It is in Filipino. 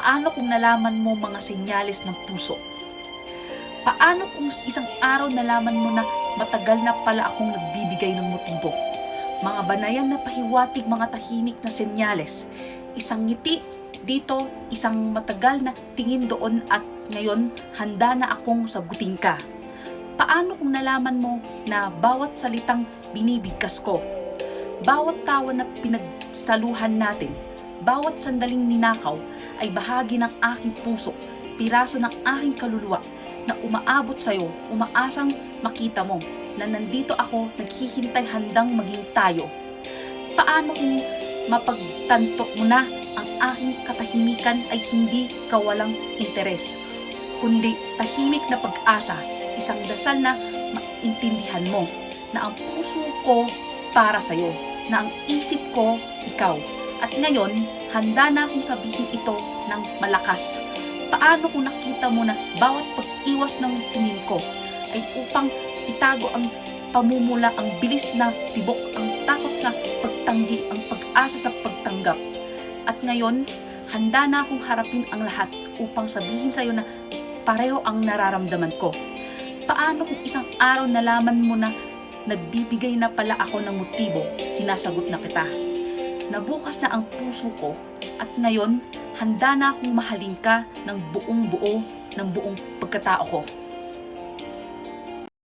Paano kung nalaman mo mga senyales ng puso? Paano kung isang araw nalaman mo na matagal na pala akong nagbibigay ng motibo? Mga banayan na pahiwatig mga tahimik na senyales. Isang ngiti dito, isang matagal na tingin doon at ngayon handa na akong sagutin ka. Paano kung nalaman mo na bawat salitang binibigkas ko, bawat tawa na pinagsaluhan natin, bawat sandaling ninakaw ay bahagi ng aking puso, piraso ng aking kaluluwa na umaabot sa'yo, umaasang makita mo na nandito ako naghihintay handang maging tayo. Paano kung mapagtanto mo na ang aking katahimikan ay hindi kawalang interes, kundi tahimik na pag-asa, isang dasal na maintindihan mo na ang puso ko para sa'yo, na ang isip ko ikaw. At ngayon, handa na akong sabihin ito ng malakas. Paano kung nakita mo na bawat pag-iwas ng tingin ko ay upang itago ang pamumula, ang bilis na tibok, ang takot sa pagtanggi, ang pag-asa sa pagtanggap. At ngayon, handa na akong harapin ang lahat upang sabihin sa'yo na pareho ang nararamdaman ko. Paano kung isang araw nalaman mo na nagbibigay na pala ako ng motibo, sinasagot na kita. Nabukas na ang puso ko at ngayon handa na akong mahalin ka ng buong buo ng buong pagkatao ko.